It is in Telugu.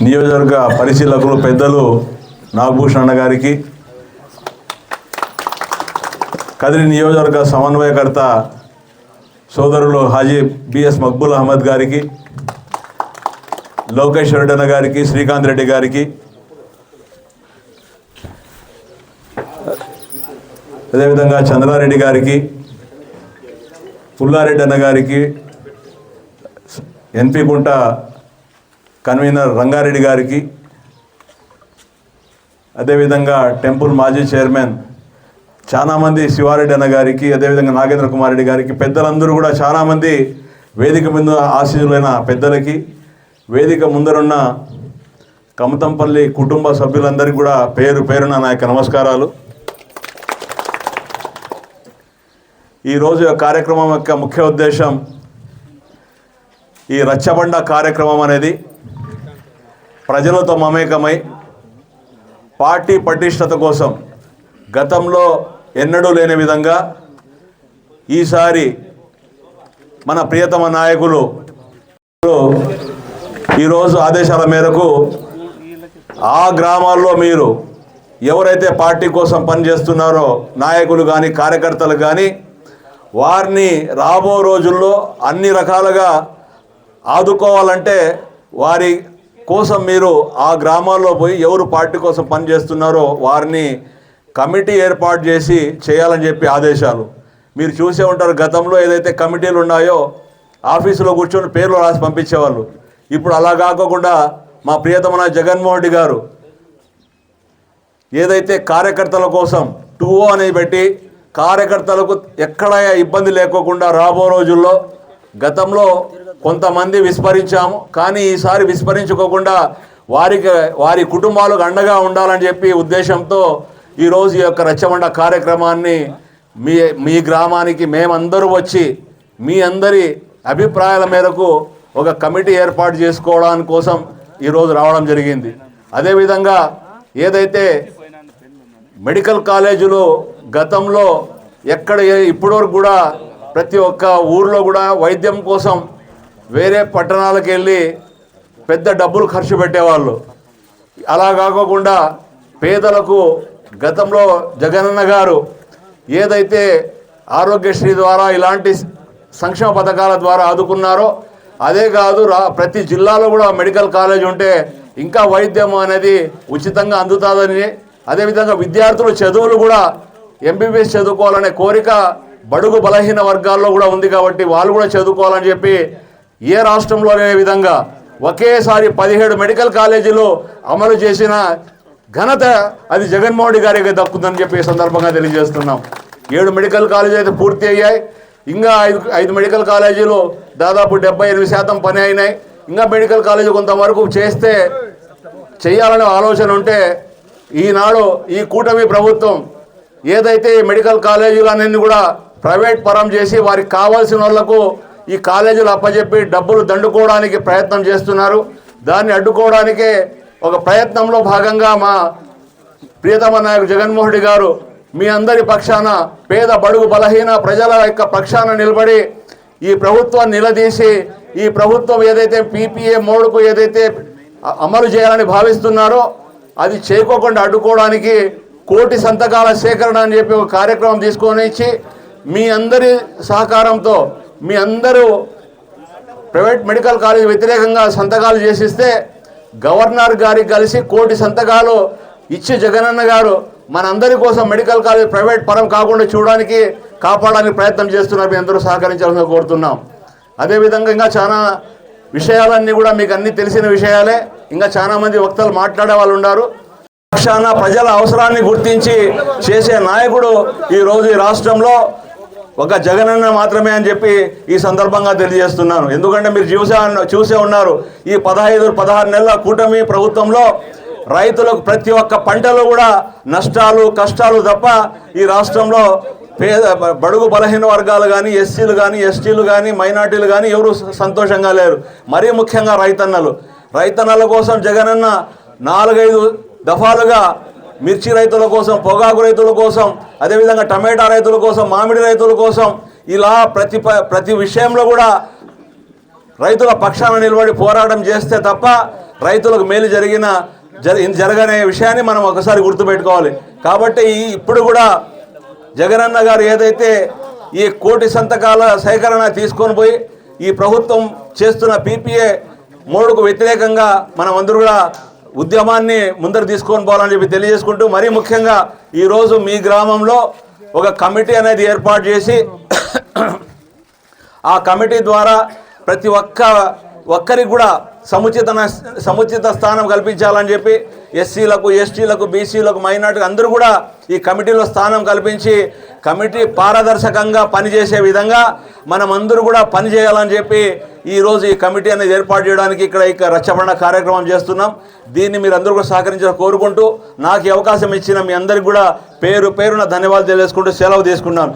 నియోజకవర్గ పరిశీలకులు పెద్దలు నాగభూషణ్ అన్న గారికి కదిరి నియోజకవర్గ సమన్వయకర్త సోదరులు హాజీ బిఎస్ మక్బుల్ అహ్మద్ గారికి లోకేష్ రెడ్డి అన్న గారికి శ్రీకాంత్ రెడ్డి గారికి అదేవిధంగా చంద్రారెడ్డి గారికి పుల్లారెడ్డి అన్న గారికి ఎన్పి గుంట కన్వీనర్ రంగారెడ్డి గారికి అదేవిధంగా టెంపుల్ మాజీ చైర్మన్ చాలామంది శివారెడ్డి అన్న గారికి అదేవిధంగా నాగేంద్ర కుమార్ రెడ్డి గారికి పెద్దలందరూ కూడా చాలామంది వేదిక మీద ఆశీనులైన పెద్దలకి వేదిక ముందరున్న కమతంపల్లి కుటుంబ సభ్యులందరికీ కూడా పేరు పేరున నా యొక్క నమస్కారాలు. ఈరోజు కార్యక్రమం యొక్క ముఖ్య ఉద్దేశం ఈ రచ్చబండ కార్యక్రమం అనేది ప్రజలతో మమేకమై పార్టీ పటిష్టత కోసం గతంలో ఎన్నడూ లేని విధంగా ఈసారి మన ప్రియతమ నాయకులు ఈరోజు ఆదేశాల మేరకు ఆ గ్రామాల్లో మీరు ఎవరైతే పార్టీ కోసం పనిచేస్తున్నారో నాయకులు కానీ కార్యకర్తలు కానీ వారిని రాబో రోజుల్లో అన్ని రకాలుగా ఆదుకోవాలంటే వారి కోసం మీరు ఆ గ్రామాల్లో పోయి ఎవరు పార్టీ కోసం పనిచేస్తున్నారో వారిని కమిటీ ఏర్పాటు చేసి చేయాలని చెప్పి ఆదేశాలు. మీరు చూసే ఉంటారు గతంలో ఏదైతే కమిటీలు ఉన్నాయో ఆఫీసులో కూర్చొని పేర్లు రాసి పంపించేవాళ్ళు. ఇప్పుడు అలా కాకుండా మా ప్రియతమన జగన్మోహన్ రెడ్డి గారు ఏదైతే కార్యకర్తల కోసం టూ అనేది పెట్టి కార్యకర్తలకు ఎక్కడ ఇబ్బంది లేకోకుండా రాబో రోజుల్లో గతంలో కొంతమంది విస్మరించాము కానీ ఈసారి విస్మరించుకోకుండా వారికి వారి కుటుంబాలకు అండగా ఉండాలని చెప్పి ఉద్దేశంతో ఈరోజు ఈ యొక్క రచ్చబండ కార్యక్రమాన్ని మీ మీ గ్రామానికి మేమందరూ వచ్చి మీ అందరి అభిప్రాయాల మేరకు ఒక కమిటీ ఏర్పాటు చేసుకోవడానికి కోసం ఈరోజు రావడం జరిగింది. అదేవిధంగా ఏదైతే మెడికల్ కాలేజీలు గతంలో ఎక్కడ ఇప్పటివరకు కూడా ప్రతి ఒక్క ఊర్లో కూడా వైద్యం కోసం వేరే పట్టణాలకు వెళ్ళి పెద్ద డబ్బులు ఖర్చు పెట్టేవాళ్ళు. అలా కాకోకుండా పేదలకు గతంలో జగనన్న గారు ఏదైతే ఆరోగ్యశ్రీ ద్వారా ఇలాంటి సంక్షేమ పథకాల ద్వారా ఆదుకున్నారో అదే కాదు ప్రతి జిల్లాలో కూడా మెడికల్ కాలేజ్ ఉంటే ఇంకా వైద్యం అనేది ఉచితంగా అందుతుందని అదేవిధంగా విద్యార్థులు చదువులు కూడా ఎంబీబీఎస్ చదువుకోవాలనే కోరిక బడుగు బలహీన వర్గాల్లో కూడా ఉంది కాబట్టి వాళ్ళు కూడా చదువుకోవాలని చెప్పి ఏ రాష్ట్రంలో లేని విధంగా ఒకేసారి పదిహేడు మెడికల్ కాలేజీలు అమలు చేసిన ఘనత అది జగన్మోహన్ రెడ్డి గారికి దక్కుందని చెప్పి సందర్భంగా తెలియజేస్తున్నాం. ఏడు మెడికల్ కాలేజీ అయితే పూర్తి అయ్యాయి. ఇంకా ఐదు ఐదు మెడికల్ కాలేజీలు దాదాపు డెబ్బై ఎనిమిది శాతం పని అయినాయి. ఇంకా మెడికల్ కాలేజీ కొంతవరకు చేస్తే చేయాలనే ఆలోచన ఉంటే ఈనాడు ఈ కూటమి ప్రభుత్వం ఏదైతే ఈ మెడికల్ కాలేజీలన్నీ కూడా ప్రైవేట్ పరం చేసి వారికి కావాల్సిన వాళ్ళకు ఈ కాలేజీలు అప్పచెప్పి డబ్బులు దండుకోవడానికి ప్రయత్నం చేస్తున్నారు. దాన్ని అడ్డుకోవడానికే ఒక ప్రయత్నంలో భాగంగా మా ప్రియతమ నాయకుడు జగన్మోహన్ రెడ్డి గారు మీ అందరి పక్షాన పేద బడుగు బలహీన ప్రజల యొక్క పక్షాన నిలబడి ఈ ప్రభుత్వాన్ని నిలదీసి ఈ ప్రభుత్వం ఏదైతే పీపీఏ మోడ్కు ఏదైతే అమలు చేయాలని భావిస్తున్నారో అది చేయకోకుండా అడ్డుకోవడానికి కోటి సంతకాల సేకరణ అని చెప్పి ఒక కార్యక్రమం తీసుకొని ఇచ్చి మీ అందరి సహకారంతో మీ అందరూ ప్రైవేట్ మెడికల్ కాలేజ్ వ్యతిరేకంగా సంతకాలు చేసిస్తే గవర్నర్ గారికి కలిసి కోటి సంతకాలు ఇచ్చి జగనన్న గారు మనందరి కోసం మెడికల్ కాలేజ్ ప్రైవేట్ పరం కాకుండా చూడడానికి కాపాడడానికి ప్రయత్నం చేస్తున్నారు. మీ అందరూ సహకరించాలని కోరుతున్నాం. అదేవిధంగా ఇంకా చాలా విషయాలన్నీ కూడా మీకు అన్ని తెలిసిన విషయాలే. ఇంకా చాలామంది వక్తలు మాట్లాడే వాళ్ళు ఉన్నారు. పక్షాన ప్రజల అవసరాన్ని గుర్తించి చేసే నాయకుడు ఈరోజు ఈ రాష్ట్రంలో ఒక జగనన్న మాత్రమే అని చెప్పి ఈ సందర్భంగా తెలియజేస్తున్నాను. ఎందుకంటే మీరు చూసే చూసే ఉన్నారు ఈ పదహైదు పదహారు నెలల కూటమి ప్రభుత్వంలో రైతులకు ప్రతి ఒక్క పంటలో కూడా నష్టాలు కష్టాలు తప్ప ఈ రాష్ట్రంలో పేద బడుగు బలహీన వర్గాలు కానీ ఎస్సీలు కానీ ఎస్టీలు కానీ మైనార్టీలు కానీ ఎవరు సంతోషంగా లేరు. మరీ ముఖ్యంగా రైతన్నలు. రైతన్నల కోసం జగనన్న నాలుగైదు దఫాలుగా మిర్చి రైతుల కోసం పొగాకు రైతుల కోసం అదేవిధంగా టమాటా రైతుల కోసం మామిడి రైతుల కోసం ఇలా ప్రతి ప- ప్రతి విషయంలో కూడా రైతుల పక్షాన నిలబడి పోరాటం చేస్తే తప్ప రైతులకు మేలు జరిగిన జరగనే విషయాన్ని మనం ఒకసారి గుర్తుపెట్టుకోవాలి. కాబట్టి ఈ ఇప్పుడు కూడా జగనన్న గారు ఏదైతే ఈ కోటి సంతకాల సేకరణ తీసుకొని పోయి ఈ ప్రభుత్వం చేస్తున్న పీపీఏ మూడుకు వ్యతిరేకంగా మనం అందరూ కూడా ఉద్యమాన్ని ముందరు తీసుకొని పోవాలని చెప్పి తెలియజేసుకుంటూ మరీ ముఖ్యంగా ఈరోజు మీ గ్రామంలో ఒక కమిటీ అనేది ఏర్పాటు చేసి ఆ కమిటీ ద్వారా ప్రతి ఒక్క ఒక్కరికి కూడా సముచిత సముచిత స్థానం కల్పించాలని చెప్పి ఎస్సీలకు ఎస్టీలకు బీసీలకు మైనార్టీ అందరూ కూడా ఈ కమిటీలో స్థానం కల్పించి కమిటీ పారదర్శకంగా పనిచేసే విధంగా మనం అందరూ కూడా పనిచేయాలని చెప్పి ఈరోజు ఈ కమిటీ అనేది ఏర్పాటు చేయడానికి ఇక్కడ ఇక రచ్చబండ కార్యక్రమం చేస్తున్నాం. దీన్ని మీరు అందరూ కూడా సహకరించాలని కోరుకుంటూ నాకు అవకాశం ఇచ్చిన మీ అందరికి కూడా పేరు పేరున ధన్యవాదాలు తెలియజేసుకుంటూ సెలవు తీసుకున్నాను